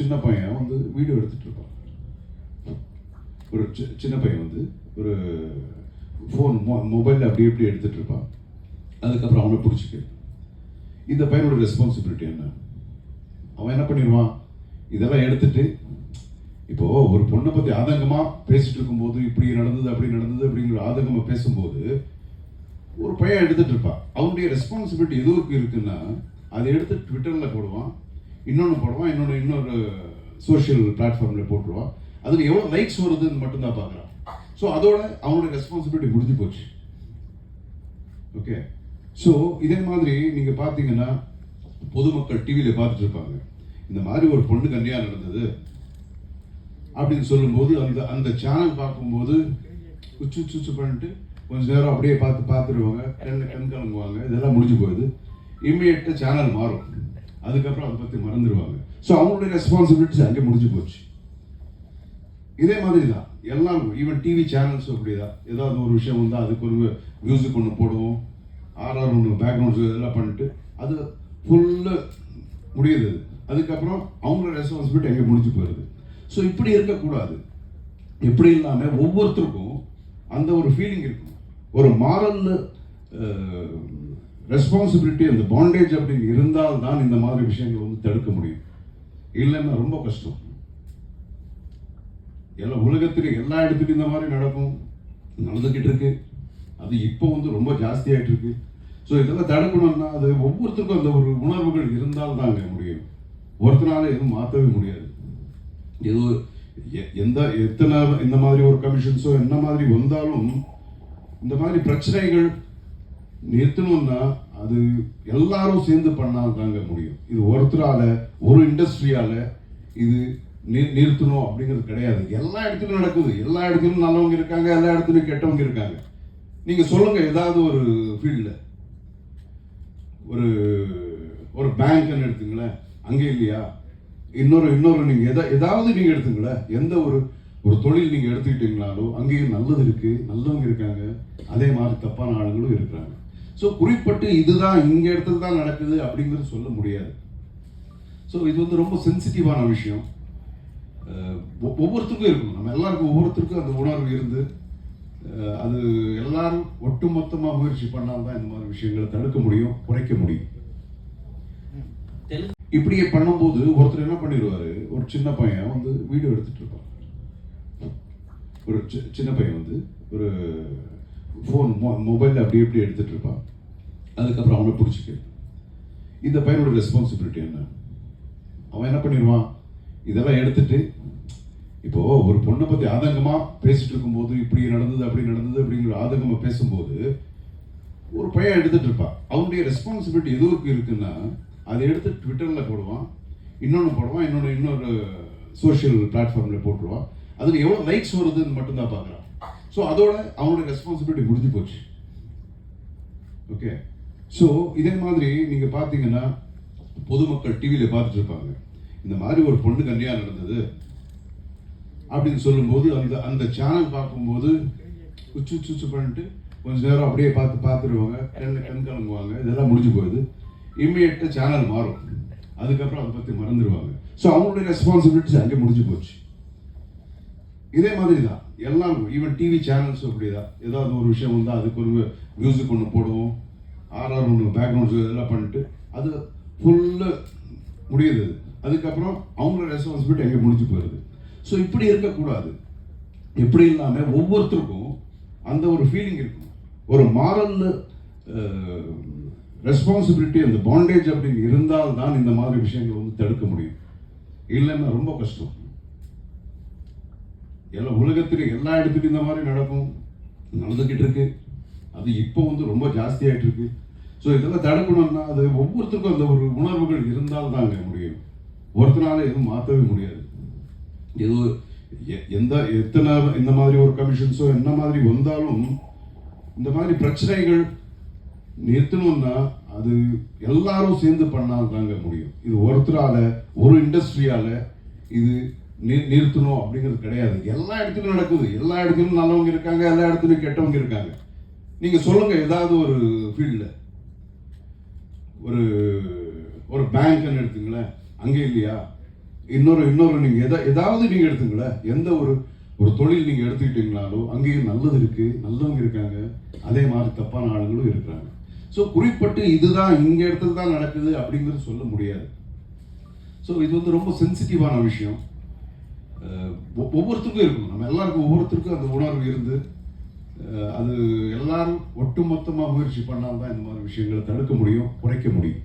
சின்ன பையன் வந்து வீடியோ எடுத்துகிட்டு இருப்பான். ஒரு சி- சின்ன பையன் வந்து ஒரு ஃபோன் மொபைலில் அப்படி இப்படி எடுத்துகிட்டு இருப்பான். அதுக்கப்புறம் அவனை பிடிச்சிக்க. இந்த பையனோட ரெஸ்பான்சிபிலிட்டி என்ன? அவன் என்ன பண்ணிடுவான்? இதெல்லாம் எடுத்துட்டு இப்போது ஒரு பொண்ணை பற்றி ஆதங்கமாக பேசிகிட்டு இருக்கும்போது இப்படி நடந்தது அப்படி நடந்தது அப்படிங்கிற ஆதங்கமாக பேசும்போது ஒரு பையன் எடுத்துகிட்டு இருப்பான். அவனுடைய ரெஸ்பான்சிபிலிட்டி எதுவுக்கு இருக்குன்னா அதை எடுத்து ட்விட்டரில் போடுவான். இன்னொன்று போடுவான் இன்னொன்று இன்னொரு சோஷியல் பிளாட்ஃபார்ம்ல போட்டுருவான். அதுக்கு எவ்வளோ லைக்ஸ் வருதுன்னு மட்டும்தான் பார்க்குறான். ஸோ அதோட அவனுடைய ரெஸ்பான்சிபிலிட்டி முடிஞ்சு போச்சு. ஓகே ஸோ இதே மாதிரி நீங்கள் பார்த்தீங்கன்னா பொதுமக்கள் டிவியில் பார்த்துட்டு இருப்பாங்க. இந்த மாதிரி ஒரு பொண்ணு கன்னியாக நடந்தது அப்படின்னு சொல்லும்போது அந்த அந்த சேனல் பார்க்கும்போது உச்சு உச்சு பண்ணிட்டு கொஞ்சம் நேரம் அப்படியே பார்த்து பார்த்துருவாங்க கண் கண் கலங்குவாங்க இதெல்லாம் முடிஞ்சு போயிடுது இம்மிடியட்டாக சேனல் மாறும். அதுக்கப்புறம் அதை பற்றி மறந்துடுவாங்க ஸோ அவங்களுடைய ரெஸ்பான்சிபிலிட்டிஸ் அங்கே முடிஞ்சு போச்சு. இதே மாதிரி தான் எல்லாம் ஈவன் டிவி சேனல்ஸ் அப்படிதான். ஏதாவது ஒரு விஷயம் வந்தால் அதுக்கு ஒரு மியூசிக் ஒன்று போடுவோம். ஆர்ஆர் ஒன்று பேக்ரவுண்ட்ஸ் இதெல்லாம் பண்ணிட்டு அது ஃபுல்லு முடியுது அதுக்கப்புறம் அவங்களோட ரெஸ்பான்சிபிலிட்டி அங்கே முடிஞ்சு போயிடுது ஸோ இப்படி இருக்கக்கூடாது. இப்படி இல்லாமல் ஒவ்வொருத்தருக்கும் அந்த ஒரு ஃபீலிங் இருக்கும். ஒரு மாரல் ரெஸ்பான்சிபிலிட்டி அந்த பாண்டேஜ் அப்படின்னு இருந்தால் தான் இந்த மாதிரி விஷயங்கள் வந்து தடுக்க முடியும். இல்லைன்னா ரொம்ப கஷ்டம். எல்லா உலகத்தில் எல்லா இடத்துலையும் இந்த மாதிரி நடக்கும். நடந்துக்கிட்டு இருக்கு. அது இப்போ வந்து ரொம்ப ஜாஸ்தியாயிட்டு இருக்கு. ஸோ இதெல்லாம் தடுக்கணும்னா அது ஒவ்வொருத்தருக்கும் அந்த ஒரு உணர்வுகள் இருந்தால் தாங்க முடியும். ஒருத்தனால எதுவும் மாற்றவே முடியாது. எது எ- எந்த எத்தனை இந்த மாதிரி ஒரு கமிஷன்ஸோ என்ன மாதிரி வந்தாலும் இந்த மாதிரி பிரச்சனைகள் நிறுத்தணும்னா அது எல்லாரும் சேர்ந்து பண்ணால் தாங்க முடியும். இது ஒருத்தரால ஒரு இண்டஸ்ட்ரியால இது நிறுத்தணும் அப்படிங்கிறது கிடையாது. எல்லா இடத்துலையும் நடக்குது. எல்லா இடத்துலையும் நல்லவங்க இருக்காங்க எல்லா இடத்துலையும் கெட்டவங்க இருக்காங்க. நீங்க சொல்லுங்க ஏதாவது ஒரு ஃபீல்டில் ஒரு ஒரு பேங்க்னு எடுத்துங்களேன். அங்கே இல்லையா? இன்னொரு இன்னொரு நீங்க எதா ஏதாவது நீங்க எடுத்துங்களேன். எந்த ஒரு ஒரு தொழில் நீங்க எடுத்துக்கிட்டீங்களாலும் அங்கேயும் நல்லது இருக்கு நல்லவங்க இருக்காங்க. அதே மாதிரி தப்பான ஆளுங்களும் இருக்கிறாங்க. ஸோ குறிப்பிட்டு இதுதான் இங்க இடத்துல தான் நடக்குது அப்படிங்கிறது சொல்ல முடியாது. ஸோ இது வந்து ரொம்ப சென்சிட்டிவான விஷயம். ஒ- ஒவ்வொருத்தருக்கும் இருக்கும் நம்ம எல்லாருக்கும் ஒவ்வொருத்தருக்கும் அந்த உணர்வு இருந்து அது எல்லாரும் ஒட்டுமொத்தமாக முயற்சி பண்ணால்தான் இந்த மாதிரி விஷயங்களை தடுக்க முடியும் குறைக்க முடியும். இப்படியே பண்ணும்போது ஒருத்தர் என்ன பண்ணிடுவாரு? ஒரு சின்ன பையன் வந்து வீடியோ எடுத்துட்டு இருப்பான். ஒரு சி- சின்ன பையன் வந்து ஒரு ஃபோன் மொபைலில் அப்படி இப்படி எடுத்துகிட்டு இருப்பான் அதுக்கப்புறம் அவனை பிடிச்சிக்க. இந்த பையனோட ரெஸ்பான்சிபிலிட்டி என்ன? அவன் என்ன பண்ணிடுவான்? இதெல்லாம் எடுத்துட்டு இப்போ ஒரு பொண்ணை பற்றி ஆதங்கமாக பேசிட்டு இருக்கும்போது இப்படி நடந்தது அப்படி நடந்தது அப்படிங்கிற ஆதங்கமாக பேசும்போது ஒரு பையன் எடுத்துட்டு இருப்பான் அவனுடைய ரெஸ்பான்சிபிலிட்டி எதுவுக்கு இருக்குன்னா அதை எடுத்து ட்விட்டரில் போடுவான் இன்னொன்று போடுவான் இன்னொன்று இன்னொரு சோஷியல் பிளாட்ஃபார்மில் போட்டுருவான். அதுக்கு எவ்வளோ லைக்ஸ் வருதுன்னு மட்டும்தான் பார்க்குறான். ஸோ அதோட அவனோட ரெஸ்பான்சிபிலிட்டி முடிஞ்சு போச்சு. ஓகே ஸோ இதே மாதிரி நீங்கள் பார்த்தீங்கன்னா பொதுமக்கள் டிவியில் பார்த்துட்டு இருப்பாங்க இந்த மாதிரி ஒரு பொண்ணு கன்னியாக நடந்தது அப்படின்னு சொல்லும்போது அந்த அந்த சேனல் பார்க்கும்போது உச்சு உச்சு பண்ணிட்டு கொஞ்சம் நேரம் அப்படியே பார்த்து பார்த்துருவாங்க. கண் கண் கலங்குவாங்க. இதெல்லாம் முடிஞ்சு போகுது. இம்மிடியட்டாக சேனல் மாறும். அதுக்கப்புறம் அதை பற்றி மறந்துடுவாங்க ஸோ அவங்களுடைய ரெஸ்பான்சிபிலிட்டிஸ் அங்கே முடிஞ்சு போச்சு. இதே மாதிரி தான் எல்லாம் ஈவன் டிவி சேனல்ஸும் அப்படி தான் ஏதாவது ஒரு விஷயம் வந்தால் அதுக்கு ஒரு மியூசிக் ஒன்று போடுவோம். ஆர்ஆர் ஒன்று பேக்ரவுண்ட்ஸ் இதெல்லாம் பண்ணிட்டு அது ஃபுல்லாக முடியுது அதுக்கப்புறம் அவங்களோட ரெஸ்பான்சிபிலிட்டி எங்கே முடிஞ்சு போயிடுது. ஸோ இப்படி இருக்கக்கூடாது. இப்படி இல்லாமல் ஒவ்வொருத்தருக்கும் அந்த ஒரு ஃபீலிங் இருக்கும். ஒரு மாரல் ரெஸ்பான்சிபிலிட்டி அந்த பாண்டேஜ் அப்படின்னு இருந்தால் தான் இந்த மாதிரி விஷயங்கள் வந்து தடுக்க முடியும். இல்லைன்னா ரொம்ப கஷ்டம். எல்லா உலகத்துல எல்லா இடத்துலையும் இந்த மாதிரி நடக்கும். நடந்துக்கிட்டு இருக்கு. அது இப்போ வந்து ரொம்ப ஜாஸ்தியாயிட்டு இருக்கு. ஸோ இதெல்லாம் தடுக்கணும்னா அது ஒவ்வொருத்தருக்கும் அந்த ஒரு உணர்வுகள் இருந்தால் தாங்க முடியும். ஒருத்தனால எதுவும் மாற்றவே முடியாது. ஏதோ எ- எந்த எத்தனை இந்த மாதிரி ஒரு கமிஷன்ஸோ என்ன மாதிரி வந்தாலும் இந்த மாதிரி பிரச்சனைகள் நிறுத்தணும்னா அது எல்லாரும் சேர்ந்து பண்ணால் தாங்க முடியும். இது ஒருத்தரால ஒரு இண்டஸ்ட்ரியால இது நீ நிறுத்தணும் அப்படிங்கிறது கிடையாது. எல்லா இடத்துலையும் நடக்குது. எல்லா இடத்துலையும் நல்லவங்க இருக்காங்க எல்லா இடத்துலையும் கெட்டவங்க இருக்காங்க. நீங்கள் சொல்லுங்கள் ஏதாவது ஒரு ஃபீல்டில் ஒரு ஒரு பேங்க்னு எடுத்துங்களேன். அங்கே இல்லையா? இன்னொரு இன்னொரு நீங்கள் எதா ஏதாவது நீங்கள் எடுத்துங்களேன். எந்த ஒரு ஒரு தொழில் நீங்கள் எடுத்துக்கிட்டீங்கனாலும் அங்கேயும் நல்லது இருக்குது நல்லவங்க இருக்காங்க. அதே மாதிரி தப்பான ஆளுங்களும் இருக்கிறாங்க. ஸோ குறிப்பிட்டு இதுதான் இங்கே இடத்துல தான் நடக்குது அப்படிங்கிறது சொல்ல முடியாது. ஸோ இது வந்து ரொம்ப சென்சிட்டிவான விஷயம். ஒவ்வொருத்தருக்கும் இருக்கும். நம்ம எல்லாருக்கும் ஒவ்வொருத்தருக்கும் அந்த உணர்வு இருந்து அஹ் அது எல்லாரும் ஒட்டுமொத்தமாக முயற்சி பண்ணால் தான் இந்த மாதிரி விஷயங்களை தடுக்க முடியும் குறைக்க முடியும்.